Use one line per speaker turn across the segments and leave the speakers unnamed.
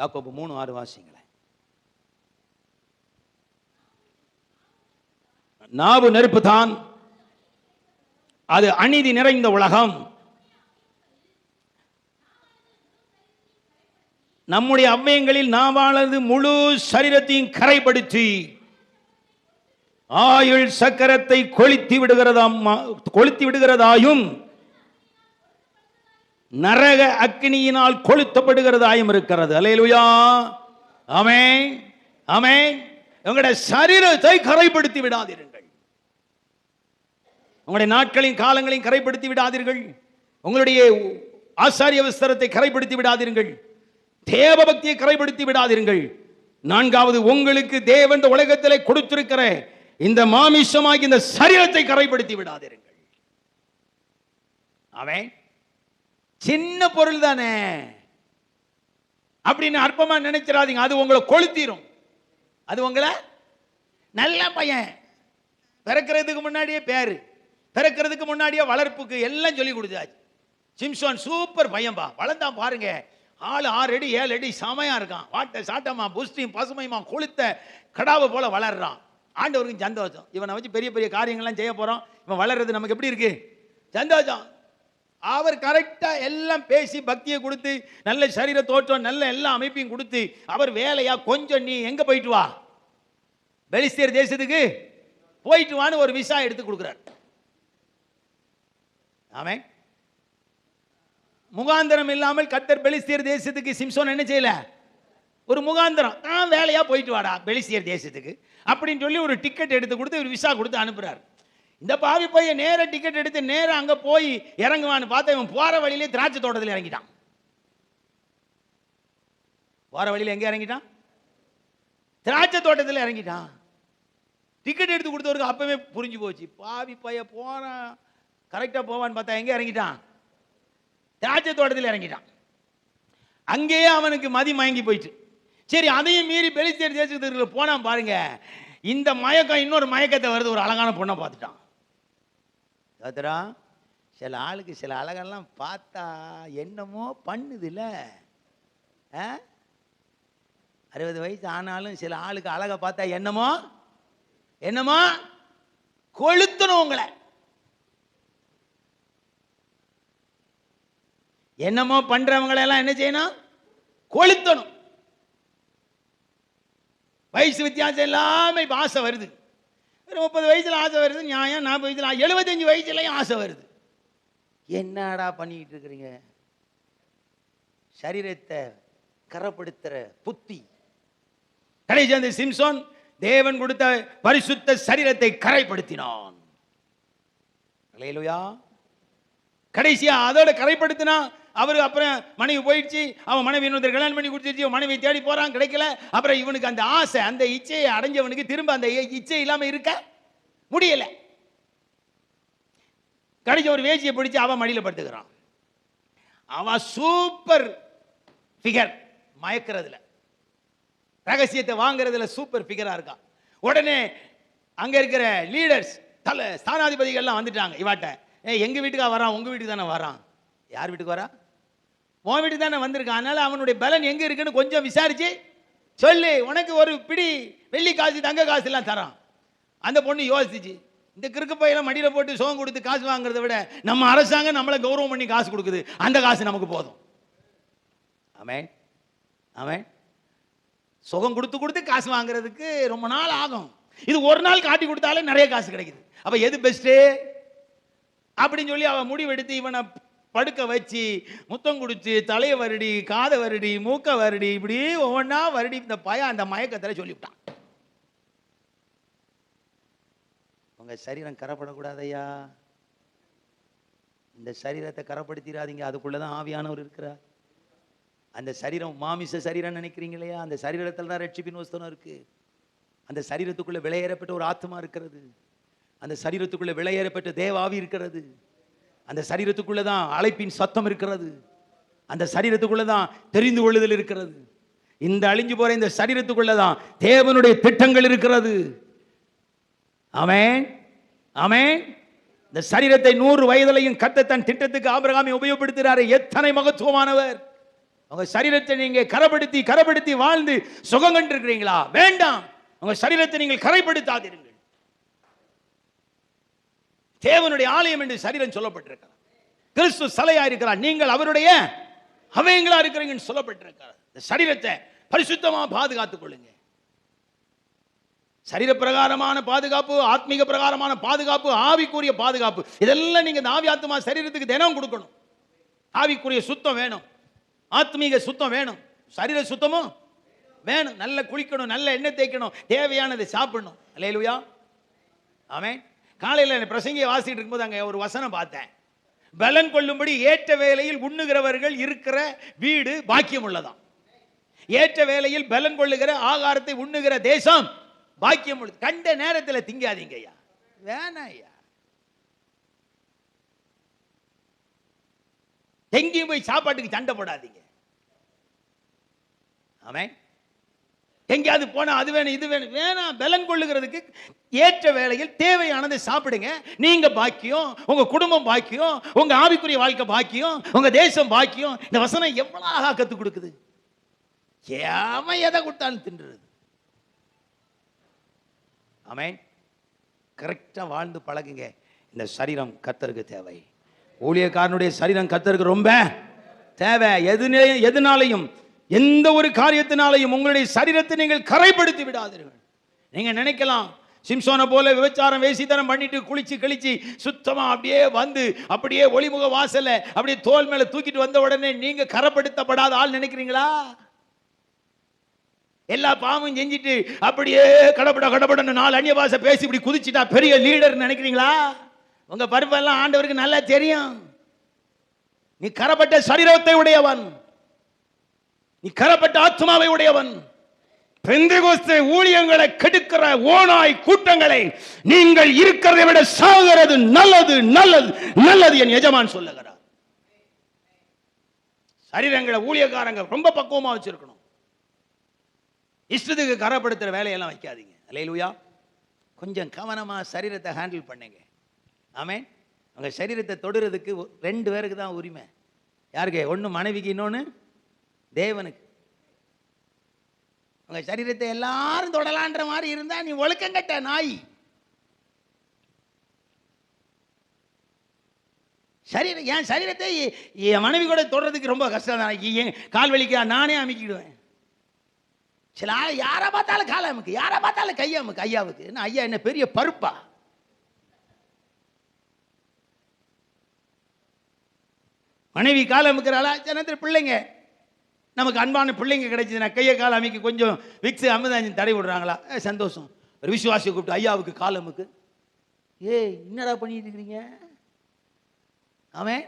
யாக்கோபு மூணு ஆறு வாசிங்களேன். நாவு நெருப்பு தான். அது அநீதி நிறைந்த உலகம். நம்முடைய அவ்வயங்களில் நாவானது முழு சரீரத்தையும் கரைப்படுத்தி ஆயுள் சக்கரத்தை கொளுத்தி விடுகிறதாம் கொளுத்தி விடுகிறதாயும் நரக அக்னியினால் கொளுத்தப்படுகிறதாயும் இருக்கிறது. அலையலுயா அமே அமே உங்களுடைய சரீரத்தை கரைப்படுத்தி விடாதீர்கள். உங்களுடைய நாட்களையும் காலங்களையும் கரைப்படுத்தி விடாதீர்கள். உங்களுடைய ஆசாரிய விஸ்தரத்தை கரைப்படுத்தி விடாதீர்கள். தேவ பக்தியை கரைப்படுத்தி விடாதீர்கள். நான்காவது உங்களுக்கு தேவன் இந்த உலகத்திலே கொடுத்திருக்கிற இந்த மாமிசமாகி இந்த சரீரத்தை கரைப்படுத்தி விடாதீர்கள். அவன் சின்ன பொருள் தானே. அப்படின்னு அற்பமா நினைச்சிடாதீங்க. அது உங்களை கொளுத்திரும். அது உங்களை நல்ல பையன். பிறக்கிறதுக்கு முன்னாடியே பேரு. பிறக்கிறதுக்கு முன்னாடியே வளர்ப்புக்கு எல்லாம் சொல்லி கொடுத்தாச்சு. சிம்சோன் சூப்பர் பையன்பா. வளர்ந்தான் பாருங்க. ஆள் ஆறு அடி ஏழு அடி செமையா இருக்கான். வாட்ட சாட்டமா புஷ்டியும் பசுமையுமா கொளுத்த கடாவை போல வளர்றான். ஆண்டவருக்கு சந்தோஷம். இவனை வச்சு பெரிய பெரிய காரியங்கள்லாம் செய்ய போறோம். இவன் வளர்றது நமக்கு எப்படி இருக்கு? சந்தோஷம். அவர் கரெக்டாக எல்லாம் பேசி பக்தியை கொடுத்து நல்ல சரீர தோற்றம் நல்ல எல்லா அமைப்பையும் கொடுத்து அவர் வேலையா கொஞ்சம் நீ எங்கே போயிட்டு வா? பெலிஸ்தீர் தேசத்துக்கு போயிட்டு வான்னு ஒரு விசா எடுத்து கொடுக்குறார். அவன் முகாந்திரம் இல்லாமல் கத்தர் பெலிஸ்தீர் தேசத்துக்கு சிம்சோன் என்ன செய்யல? ஒரு முகாந்திரம். நான் வேலையா போயிட்டு வாடா பெலிஸ்தீர் தேசத்துக்கு. அப்படின்னு சொல்லி ஒரு டிக்கெட் எடுத்து கொடுத்து ஒரு விசா கொடுத்து அனுப்புறாரு. இந்த பாவி பையன் நேர டிக்கெட் எடுத்து நேரம் அங்க போய் இறங்குவான்னு பார்த்தா இவன் போற வழியிலே திராட்சை தோட்டத்தில் இறங்கிட்டான். போற வழியில எங்க இறங்கிட்டான்? திராட்சை தோட்டத்தில் இறங்கிட்டான். டிக்கெட் எடுத்து கொடுத்தவருக்கு அப்பவே புரிஞ்சு போச்சு. பாவி பைய போறான் கரெக்டா போவான்னு பார்த்தா எங்க இறங்கிட்டான்? திராட்சை தோட்டத்தில் இறங்கிட்டான். அங்கேயே அவனுக்கு மதி மயங்கி போயிட்டு. சரி அதையும் மீறி பெலிஸ்தேர் தேசத்துக்கு போனான் பாருங்க. இந்த மயக்கம் இன்னொரு மயக்கத்தை வருது. ஒரு அழகான பொண்ணை பார்த்துட்டான். சோதரா சில ஆளுக்கு சில அழகெல்லாம் பார்த்தா என்னமோ பண்ணுதுல்ல ஆ? அறுபது வயசு ஆனாலும் சில ஆளுக்கு அழகை பார்த்தா என்னமோ? என்னமோ? கொளுத்தணும் உங்களை. என்னமோ பண்றவங்களை எல்லாம் என்ன செய்யணும்? கொளுத்தணும். வயசு வித்தியாசம் எல்லாமே இப்ப ஆசை வருது. ஒரு முப்பது வயசுல ஆசை வருது நியாயம் நாற்பது வயசுல எழுபத்தஞ்சு வயசுலையும் ஆசை வருது. என்னடா பண்ணிட்டு இருக்கிறீங்க? சரீரத்தை கரப்படுத்துகிற புத்தி. கடைசி அந்த சிம்சோன் தேவன் கொடுத்த பரிசுத்த சரீரத்தை கரைப்படுத்தினான். கடைசியா அதோட கரைப்படுத்தினா அவர் அப்புறம் மனைவி போயிடுச்சு அவன் மனைவி இன்னொருத்தர் கல்யாணம் பண்ணி கொடுத்துருச்சு அவன் மனைவி தேடி போறான் கிடைக்கல. அப்புறம் இவனுக்கு அந்த ஆசை அந்த இச்சையை அடைஞ்சவனுக்கு திரும்ப அந்த இச்சை இல்லாமல் இருக்க முடியல. கடைசி ஒரு வேசியை பிடிச்சி அவன் மடியில் படுத்துக்கிறான். அவன் சூப்பர் ஃபிகர் மயக்கிறதுல. ரகசியத்தை வாங்குறதுல சூப்பர் ஃபிகரா இருக்கான். உடனே அங்க இருக்கிற லீடர்ஸ் தலை ஸ்தானாதிபதிகள்லாம் வந்துட்டாங்க. இவாட்ட ஏ எங்க வீட்டுக்கா வரான்? உங்க வீட்டுக்கு தானே வரான்? யார் வீட்டுக்கு வரா? உன் வீட்டுக்கு தானே வந்திருக்கான். அதனால அவனுடைய பலன் எங்கே இருக்குன்னு கொஞ்சம் விசாரிச்சு சொல்லு. உனக்கு ஒரு பிடி வெள்ளி காசு தங்க காசு எல்லாம் தரான். அந்த பொண்ணு யோசிச்சு இந்த கிறுக்கு பையெல்லாம் மடியில் போட்டு சோகம் கொடுத்து காசு வாங்குறத விட நம்ம அரசாங்கம் நம்மளை கௌரவம் பண்ணி காசு கொடுக்குது. அந்த காசு நமக்கு போதும். அவன் அவன் சுகம் கொடுத்து கொடுத்து காசு வாங்குறதுக்கு ரொம்ப நாள் ஆகும். இது ஒரு நாள் காட்டி கொடுத்தாலே நிறைய காசு கிடைக்குது. அப்போ எது பெஸ்ட்டு அப்படின்னு சொல்லி அவன் முடிவெடுத்து இவனை படுக்க வச்சு முத்தம் குடிச்சு தலையை வருடி காதை வருடி மூக்க வருடி இப்படி ஒவ்வொன்றா வருடி இந்த பய அந்த மயக்கத்தில் சொல்லிவிட்டான். உங்கள் சரீரம் கரப்படக்கூடாதையா? இந்த சரீரத்தை கரப்படுத்திடாதீங்க அதுக்குள்ளே தான் ஆவியானவர் இருக்கிறார். அந்த சரீரம் மாமிச சரீரம் நினைக்கிறீங்க இல்லையா? அந்த சரீரத்தில் தான் ரட்சிப்பின் வஸ்தனம் இருக்குது அந்த சரீரத்துக்குள்ளே விளையேறப்பட்ட ஒரு ஆத்மா இருக்கிறது. அந்த சரீரத்துக்குள்ளே விளையேறப்பட்ட தேவாவி இருக்கிறது. அந்த சரீரத்துக்குள்ளே தான் அழைப்பின் சத்தம் இருக்கிறது. அந்த சரீரத்துக்குள்ளே தான் தெரிந்து கொள்ளுதல் இருக்கிறது. இந்த அழிஞ்சு போகிற இந்த சரீரத்துக்குள்ளே தான் தேவனுடைய திட்டங்கள் இருக்கிறது. அவன் அவன் இந்த சரீரத்தை நூறு வயதிலையும் கத்த தன் திட்டத்துக்கு ஆபிரகாமை உபயோகப்படுத்துகிறாரு எத்தனை மகத்துவமானவர். உங்க சரீரத்தை நீங்க கரப்படுத்தி கரப்படுத்தி வாழ்ந்து சுகம் கண்டிருக்கிறீங்களா? வேண்டாம். உங்க சரீரத்தை நீங்கள் கரைப்படுத்தாதீர்கள். தேவனுடைய ஆலயம் என்று சரீரம் சொல்லப்பட்டிருக்கிறார் கிறிஸ்து சலையா இருக்கிறார். நீங்கள் அவருடைய அவயங்களா இருக்கிறீங்கன்னு சொல்லப்பட்டிருக்கிறார். இந்த சரீரத்தை பரிசுத்தமா பாதுகாத்துக் கொள்ளுங்க சரீர பிரகாரமான பாதுகாப்பு ஆத்மீக பிரகாரமான பாதுகாப்பு ஆவிக்குரிய பாதுகாப்பு இதெல்லாம் நீங்க இந்த ஆவி ஆத்மா சரீரத்துக்கு தினம் கொடுக்கணும். ஆவிக்குரிய சுத்தம் வேணும். ஆத்மீக சுத்தம் வேணும். சரீர சுத்தமும் வேணும். நல்ல குளிக்கணும் நல்ல எண்ணெய் தேய்க்கணும் தேவையானதை சாப்பிடணும். அல்லேலூயா ஆமே காலையில் பிரசங்கியை வாசிட்டு இருக்கும்போது அங்கே ஒரு வசனம் பார்த்தேன். பலன் கொள்ளும்படி ஏற்ற வேலையில் உண்ணுகிறவர்கள் இருக்கிற வீடு பாக்கியம் உள்ளதாம் ஏற்ற வேலையில் பலன் கொள்ளுகிற ஆகாரத்தை உண்ணுகிற தேசம் பாக்கியம் உள்ளது கண்ட நேரத்தில் திங்காதீங்க ஐயா. வேணா ஐயா. எங்கேயும் போய் சாப்பாட்டுக்கு சண்டை போடாதீங்க. ஆமாம் எங்கேயாவது போனால் அது வேணும் இது வேணும். வேணாம் பலன் கொள்ளுகிறதுக்கு ஏற்ற வேளையில் தேவையானதை சாப்பிடுங்க. நீங்கள் பாக்கியம் உங்கள் குடும்பம் பாக்கியம் உங்கள் ஆவிக்குரிய வாழ்க்கை பாக்கியம் உங்கள் தேசம் பாக்கியம். இந்த வசனம் எவ்வளோ அழகாக கற்றுக் கொடுக்குது. ஏம எதை கொடுத்தாலும் தின்றுறது. ஆமென். கரெக்டாக வாழ்ந்து பழகுங்க. இந்த சரீரம் கத்தருக்கு தேவை. ஊழியக்காரனுடைய சரீரம் கத்தருக்கு ரொம்ப தேவை. எது எதுனாலையும் எந்த ஒரு காரியத்தினாலையும் உங்களுடைய சரீரத்தை நீங்கள் கரைப்படுத்தி விடாதீர்கள். நீங்கள் நினைக்கலாம் சிம்சோனை போல விபச்சாரம் வேசித்தனம் பண்ணிட்டு குளிச்சு கழிச்சு சுத்தமாக அப்படியே வந்து அப்படியே ஒளிமுக வாசலை அப்படியே தோல் மேலே தூக்கிட்டு வந்த உடனே நீங்க கரப்படுத்தப்படாத ஆள் நினைக்கிறீங்களா? எல்லா பாவமும் செஞ்சுட்டு அப்படியே கடப்பட கடப்படன்னு நாலு அந்நிய பாசை பேசி இப்படி குதிச்சுட்டா பெரிய லீடர் நினைக்கிறீங்களா? உங்க பருப்பெல்லாம் ஆண்டவருக்கு நல்லா தெரியும். நீ கரப்பட்ட சரீரத்தை உடையவன். நீ கரப்பட்ட ஆத்மாவை உடையவன். பெந்தகோஸ்து ஊழியங்களை கெடுக்கிற ஓனாய் கூட்டங்களை நீங்கள் இருக்கிறதை விட சாகிறது நல்லது நல்லது நல்லது என் எஜமான் சொல்லுகிறார். சரீரங்களை ஊழியக்காரங்க ரொம்ப பக்குவமாக வச்சிருக்கணும். இஷ்டத்துக்கு கரப்படுத்துகிற வேலையெல்லாம் வைக்காதீங்க. அல்லையிலுயா கொஞ்சம் கவனமாக சரீரத்தை ஹேண்டில் பண்ணுங்க. ஆமே உங்கள் சரீரத்தை தொடுறதுக்கு ரெண்டு பேருக்கு தான் உரிமை. யாருக்கு? ஒன்று மனைவிக்கு இன்னொன்று தேவனுக்கு. உங்கள் சரீரத்தை எல்லாரும் தொடலான்ற மாதிரி இருந்தால் நீ ஒழுக்கங்கட்ட நாய். சரீரம் என் சரீரத்தை என் மனைவி கூட தொடுறதுக்கு ரொம்ப கஷ்டம் தான் என் கால் வலிக்கா நானே அமைக்கிடுவேன். சில ஆள் யாரை பார்த்தாலும் காலை அமுக்கு யாரை பார்த்தாலும் கையை அமுக்கு ஐயாவுக்கு. என்ன ஐயா என்ன பெரிய பருப்பா? மனைவி காலை அமுக்கிறாளா? சின்னத்தில் பிள்ளைங்க. நமக்கு அன்பான பிள்ளைங்க கிடைச்சதுன்னா கையை கால் அமைக்க கொஞ்சம் விக்ஸ் அமிர்தாஞ்சன் தடை விடுறாங்களா? சந்தோஷம். ஒரு விசுவாசியை கூப்பிட்டு ஐயாவுக்கு கால் அமுக்கு ஏய் என்னடா பண்ணிட்டு இருக்கிறீங்க? அவன்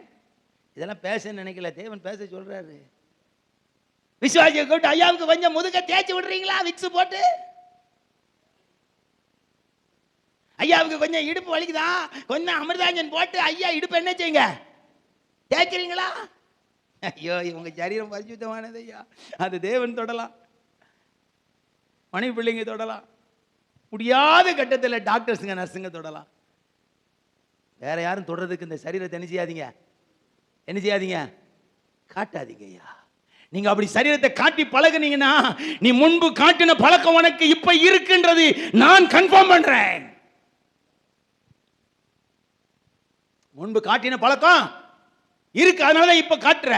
இதெல்லாம் பேச நினைக்கல. தேவன் பேச சொல்கிறாரு விசுவாசியை கூப்பிட்டு ஐயாவுக்கு கொஞ்சம் முதுக தேய்ச்சி விடுறீங்களா? விக்ஸ் போட்டு? ஐயாவுக்கு கொஞ்சம் இடுப்பு வலிக்குதா? கொஞ்சம் அமிர்தாஞ்சன் போட்டு ஐயா இடுப்பு என்ன செய்யுங்க? தேய்க்கிறீங்களா? ஐயோ இவங்க சரீரம் பரிசுத்தமானது ஐயா. அது தேவன் தொடலாம். மனைவி பிள்ளைங்க தொடலாம். முடியாத கட்டத்தில் டாக்டர்ஸுங்க நர்ஸுங்க தொடலாம். வேற யாரும் தொடறதுக்கு இந்த சரீரத்தை என்ன செய்யாதீங்க? என்ன செய்யாதீங்க? காட்டாதீங்க ஐயா. நீங்க அப்படி சரீரத்தை காட்டி பழகுனீங்கன்னா நீ முன்பு காட்டின பழக்கம் உனக்கு இப்ப இருக்குன்றது நான் கன்ஃபார்ம் பண்றேன். முன்பு காட்டின பழக்கம் இருக்கு அதனால தான் இப்போ காட்டுற.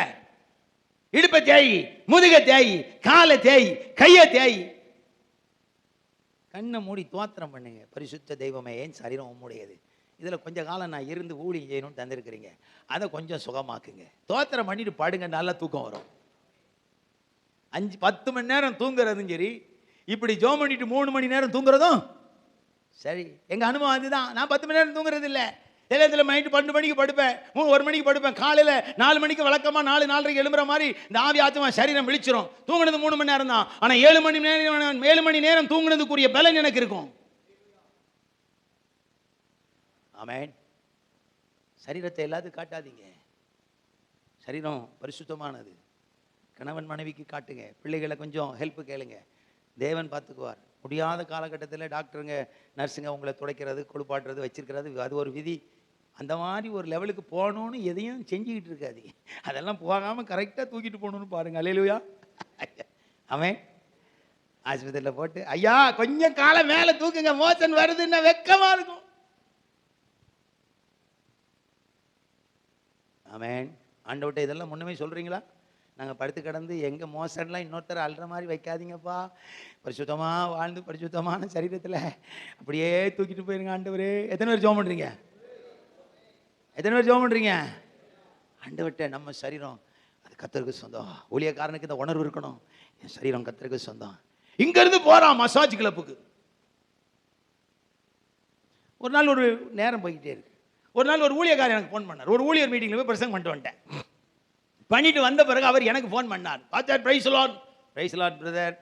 இடுப்பை தேய் முதுக தேய் காலை தேய் கையை தேய். கண்ணை மூடி தோத்திரம் பண்ணுங்க. பரிசுத்த தெய்வமே ஏன் சரீரம் உம்முடையது? இதில் கொஞ்சம் காலம் நான் இருந்து ஊழியம் செய்யணும்னு தந்திருக்கிறீங்க. அதை கொஞ்சம் சுகமாக்குங்க. தோத்திரம் பண்ணிட்டு பாடுங்க நல்லா தூக்கம் வரும். அஞ்சு பத்து மணி நேரம் தூங்குறதும் சரி. இப்படி ஜோம் பண்ணிட்டு மூணு மணி நேரம் தூங்குறதும் சரி. எங்கள் அனுபவம் அதுதான். நான் பத்து மணி நேரம் தூங்குறது இல்லை இதில் நைட்டு பன்னெண்டு மணிக்கு படுப்பேன் மூணு ஒரு மணிக்கு படுப்பேன். காலையில் நாலு மணிக்கு வழக்கமாக நாலு நாலரைக்கு எழும்புற மாதிரி இந்த ஆவி ஆத்மா சரீரம் விழிச்சிரும். தூங்குனது மூணு மணி நேரம் தான். ஆனால் ஏழு மணி நேரம் ஏழு மணி நேரம் தூங்குனதுக்குரிய பலன் எனக்கு இருக்கும். ஆமேன். சரீரத்தை எல்லாத்துக்கும் காட்டாதீங்க. சரீரம் பரிசுத்தமானது. கணவன் மனைவிக்கு காட்டுங்க. பிள்ளைகளை கொஞ்சம் ஹெல்ப் கேளுங்க. தேவன் பார்த்துக்குவார். முடியாத காலகட்டத்தில் டாக்டருங்க நர்ஸுங்க உங்களை துடைக்கிறது குளிப்பாட்டுறது வச்சிருக்கிறது அது ஒரு விதி. அந்த மாதிரி ஒரு லெவலுக்கு போகணும்னு எதையும் செஞ்சுக்கிட்டு இருக்காதீங்க அதெல்லாம் போகாமல் கரெக்டாக தூக்கிட்டு போகணும்னு பாருங்கள் அலையிலுயா அவன் ஆஸ்பத்திரியில் போட்டு ஐயா கொஞ்சம் காலை மேலே தூக்குங்க. மோசன் வருதுன்னா வெக்கமாக இருக்கும். அவன் ஆண்டவட்ட இதெல்லாம் முன்னமே சொல்கிறீங்களா நாங்கள் படுத்து கிடந்து எங்கள் மோசன்லாம் இன்னொருத்தர் அழுற மாதிரி வைக்காதீங்கப்பா. பரிசுத்தமாக வாழ்ந்து பரிசுத்தமான சரீரத்தில் அப்படியே தூக்கிட்டு போயிருங்க ஆண்டவரே. எத்தனை பேர் ஜோம் பண்ணுறீங்க எத்தனை பேர் ஜோம் பண்ணுறீங்க ஆண்டவர்கிட்ட நம்ம சரீரம் அது கத்தருக்கு சொந்தம். ஊழியக்காரனுக்கு இந்த உணர்வு இருக்கணும். என் சரீரம் கத்தருக்கு சொந்தம். இங்கேருந்து போகிறான் மசாஜ் கிளப்புக்கு. ஒரு நாள் ஒரு நேரம் போய்கிட்டே இருக்கு. ஒரு நாள் ஒரு ஊழியக்காரர் எனக்கு ஃபோன் பண்ணார். ஒரு ஊழியர் மீட்டிங்கில் போய் பிரசங்க பண்ணிட்டு வந்துட்டேன். பண்ணிட்டு வந்த பிறகு அவர் எனக்கு ஃபோன் பண்ணார். பாத்தார் prize lot prize lot brother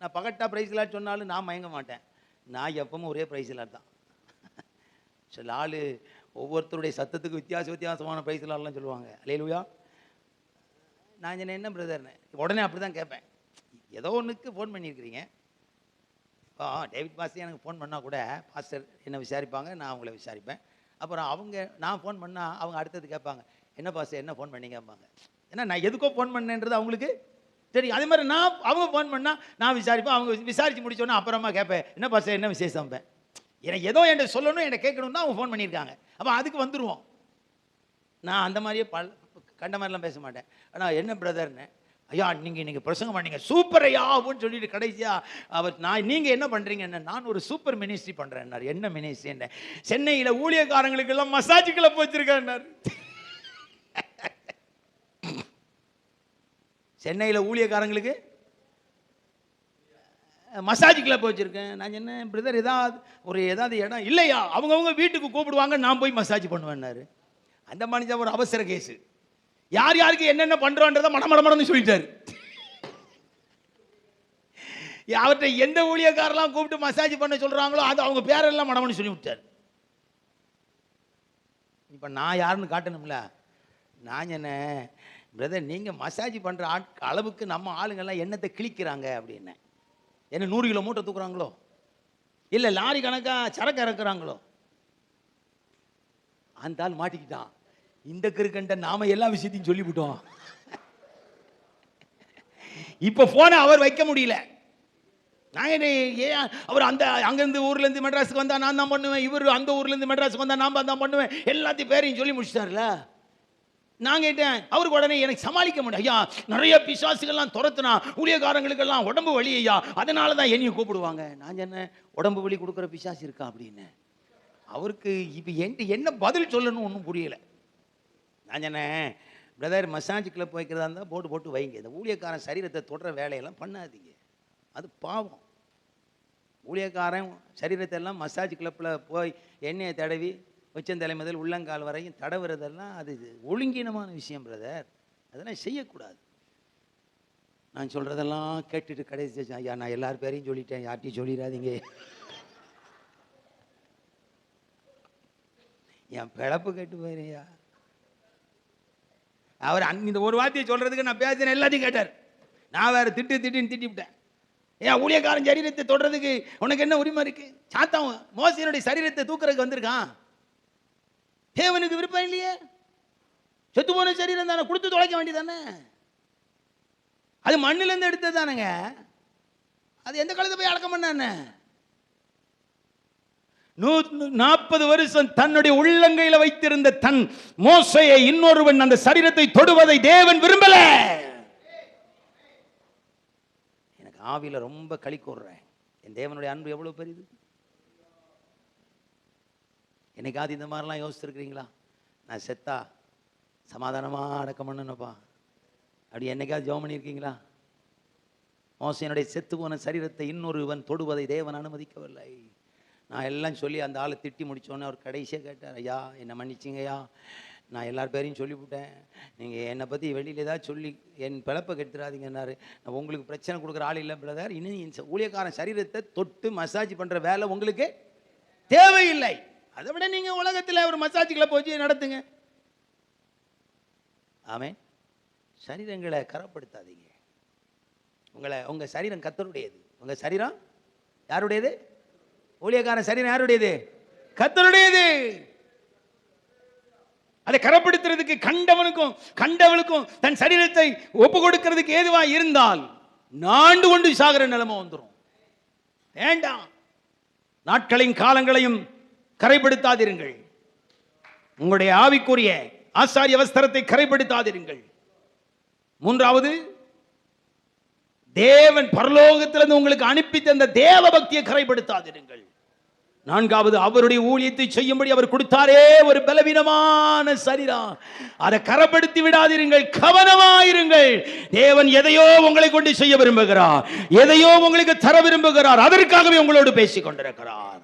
நான் பகட்டா பிரைஸ் லாட் சொன்னாலும் நான் மயங்க மாட்டேன். நான் எப்பவும் ஒரே பிரைஸ் லாட் தான். சில ஆள் ஒவ்வொருத்தருடைய சத்தத்துக்கு வித்தியாச வித்தியாசமான பிரைஸ் சொல்லுவாங்க. அலையலுயா நான் சொன்னேன் என்ன பிரதர்னு உடனே அப்படி தான் கேட்பேன். ஏதோ ஒன்றுக்கு ஃபோன் பண்ணியிருக்கிறீங்க. இப்போ டேவிட் பாஸ்டர் எனக்கு ஃபோன் பண்ணால் கூட பாஸ்டர் என்னை விசாரிப்பாங்க நான் அவங்கள விசாரிப்பேன். அப்புறம் அவங்க நான் ஃபோன் பண்ணால் அவங்க அடுத்தது கேட்பாங்க என்ன பாஸ்டர் என்ன ஃபோன் பண்ணீங்கம்பாங்க? ஏன்னா நான் எதுக்கோ ஃபோன் பண்ணேன்றது அவங்களுக்கு தெரியும். அதே மாதிரி நான் அவங்க ஃபோன் பண்ணால் நான் விசாரிப்பேன். அவங்க விசாரித்து முடிச்சோன்னே அப்புறமா கேட்பேன் என்ன பாஸ்டர் என்ன விசேஷம்? எனக்கு ஏதோ என்கிட்ட சொல்லணும் என்கிட்ட கேட்கணும் தான் அவங்க ஃபோன் பண்ணியிருக்காங்க. அப்போ அதுக்கு வந்துடுவோம் நான் அந்த மாதிரியே பல் கண்ட மாதிரிலாம் பேச மாட்டேன். ஆனால் என்ன பிரதர்னு ஐயா நீங்கள் நீங்கள் பிரசங்கம் பண்ணீங்க. சூப்பர் ஐயா அப்படின்னு சொல்லிட்டு கடைசியாக அவர் நான் நீங்கள் என்ன பண்ணுறீங்கன்னு நான் ஒரு சூப்பர் மினிஸ்ட்ரி பண்ணுறேன்னார் என்ன மினிஸ்ட்ரி என்ன சென்னையில் ஊழியக்காரங்களுக்கு எல்லாம் மசாஜ் கிளப் வச்சுருக்கேன்னார் சென்னையில் ஊழியக்காரங்களுக்கு மசாஜ் கிளப் வச்சுருக்கேன் நான் என்ன பிரதர் ஏதாவது ஒரு ஏதாவது இடம் இல்லையா? அவங்கவுங்க வீட்டுக்கு கூப்பிடுவாங்க நான் போய் மசாஜ் பண்ணுவேன்னாரு. அந்த மனுஷன் ஒரு அவசர கேஸு. யார் யாருக்கு என்னென்ன பண்ணுறோன்றதை மடமடமடன்னு சொல்லிட்டாரு. அவர்கிட்ட எந்த ஊழியக்காரெல்லாம் கூப்பிட்டு மசாஜ் பண்ண சொல்கிறாங்களோ அது அவங்க பேரெல்லாம் மடமன்னு சொல்லி விட்டார். இப்போ நான் யாருன்னு காட்டணும்ல? நான் என்ன பிரதர் நீங்கள் மசாஜ் பண்ணுற ஆட் அளவுக்கு நம்ம ஆளுங்கள்லாம் எண்ணத்தை கிழிக்கிறாங்க? அப்படின்னேன். என்ன நூறு கிலோ மூட்டை தூக்குறாங்களோ? இல்லை லாரி கணக்காக சரக்கு இறக்குறாங்களோ? அந்த ஆள் மாட்டிக்கிட்டான். இந்த கிருக்கண்ட நாம எல்லா விஷயத்தையும் சொல்லிவிட்டோம். இப்போ போனை அவர் வைக்க முடியல. நான் என்ன ஏன் அவர் அந்த அங்கேருந்து ஊர்லேருந்து மெட்ராஸுக்கு வந்தால் நான் தான் பண்ணுவேன். இவர் அந்த ஊர்லேருந்து மெட்ராஸுக்கு வந்தால் நான் தான் பண்ணுவேன். எல்லாத்தையும் பேரையும் சொல்லி முடிச்சிட்டார்ல. நான் கேட்டேன் அவருக்கு உடனே எனக்கு சமாளிக்க முடியும் ஐயா நிறைய பிசாசுகள்லாம் துரத்துனா ஊழியக்காரங்களுக்கெல்லாம் உடம்பு வலி ஐயா. அதனால தான் என்னையும் கூப்பிடுவாங்க. நான் சொன்னேன் உடம்பு வலி கொடுக்குற பிசாசு இருக்கா அப்படின்னு. அவருக்கு இப்போ என் என்ன பதில் சொல்லணும்னு ஒன்றும் புரியல. நான் சொன்னேன் பிரதர் மசாஜ் கிளப் வைக்கிறதா இருந்தால் போட்டு போட்டு வைங்க. இந்த ஊழியக்காரன் சரீரத்தை தொடுற வேலையெல்லாம் பண்ணாதீங்க. அது பாவம். ஊழியக்காரன் சரீரத்தை எல்லாம் மசாஜ் கிளப்பில் போய் எண்ணெயை தடவி உச்சந்தலை முதல் உள்ளங்கால் வரையும் தடவுறதெல்லாம் அது ஒழுங்கீனமான விஷயம் பிரதர் அதெல்லாம் செய்யக்கூடாது. நான் சொல்கிறதெல்லாம் கேட்டுட்டு கடைசி ஐயா நான் எல்லார் பேரையும் சொல்லிட்டேன். யார்ட்டையும் சொல்லிடாதீங்க. என் பிழப்பு கேட்டு போயிறியா அவர் அந் இந்த ஒரு வார்த்தையை சொல்றதுக்கு நான் பேசுறேன் எல்லாத்தையும் கேட்டார். நான் வேற திட்டு திட்டுன்னு திட்டிவிட்டேன். ஏன் ஊழியக்காரன் சரீரத்தை தொடுறதுக்கு உனக்கு என்ன உரிமை இருக்கு? சாத்தான் மோசியனுடைய சரீரத்தை தூக்குறதுக்கு வந்திருக்கான். தேவனுக்கு விருப்பம் இல்லையே? செத்து போன சரீரம் தானே கொடுத்து தொலைக்க வேண்டியதானே அது மண்ணிலேருந்து எடுத்தது தானேங்க. அது எந்த காலத்தை போய் அடக்கம் பண்ணானே? நாற்பது வருஷம் தன்னுடைய உள்ளங்கையில வைத்திருந்த தன் மோசையை இன்னொருவன் அந்த சரீரத்தை தொடுவதை தேவன் விரும்பல. எனக்கு ஆவியில ரொம்ப களி கூடுறேன் என் தேவனுடைய அன்பு எவ்வளவு பெரியது? என்னைக்காவது இந்த மாதிரிலாம் யோசிச்சுருக்கிறீங்களா? நான் செத்தா சமாதானமாக அடக்கம் பண்ணணுப்பா அப்படி என்னைக்காவது ஜோம் பண்ணியிருக்கீங்களா? மோசையனுடைய செத்து போன சரீரத்தை இன்னொருவன் தொடுவதை தேவன் அனுமதிக்கவில்லை. நான் எல்லாம் சொல்லி அந்த ஆளை திட்டி முடித்தோன்னே அவர் கடைசியாக கேட்டார் ஐயா என்னை மன்னிச்சிங்கய்யா. நான் எல்லார் பேரையும் சொல்லிவிட்டேன். நீங்கள் என்னை பற்றி வெளியில் ஏதாவது சொல்லி என் பிழப்பை கெடுத்துடாதீங்கன்னாரு நான் உங்களுக்கு பிரச்சனை கொடுக்குற ஆள் இல்லை பிரதர். இன்னும் ஊழியக்காரன் சரீரத்தை தொட்டு மசாஜ் பண்ணுற வேலை உங்களுக்கு தேவையில்லை. அதை விட நீங்கள் உலகத்தில் ஒரு மசாஜ் கிளப் வச்சு நடத்துங்க. ஆமென். சரீரங்களை கரப்படுத்தாதீங்க. உங்களை உங்கள் சரீரம் கத்தருடையது. உங்கள் சரீரம் யாருடையது? ஊழியக்காரன் சரீரம் யாருடையது? கத்தருடையது. அதை கரப்படுத்துறதுக்கு கண்டவனுக்கும் கண்டவளுக்கும் தன் சரீரத்தை ஒப்பு கொடுக்கிறதுக்கு ஏதுவா இருந்தால் நாண்டு கொண்டு சாகிற நிலைமை வந்துடும் வேண்டாம். நாட்களையும் காலங்களையும் கரைப்படுத்தாதிருங்கள். உங்களுடைய ஆவிக்குரிய ஆசாரிய வஸ்திரத்தை கரைப்படுத்தாதிருங்கள். மூன்றாவது தேவன் பரலோகத்திலிருந்து உங்களுக்கு அனுப்பி தந்த தேவ பக்தியை கரைப்படுத்தாதிருங்கள். நான்காவது அவருடைய ஊழியத்தை செய்யும்படி அவர் கொடுத்தாரே ஒரு பலவீனமான சரீரம். அதை கரப்படுத்தி விடாதிருங்கள் கவனமாயிருங்கள். தேவன் எதையோ உங்களை கொண்டு செய்ய விரும்புகிறார் எதையோ உங்களுக்கு தர விரும்புகிறார் அதற்காகவே உங்களோடு பேசிக் கொண்டிருக்கிறார்.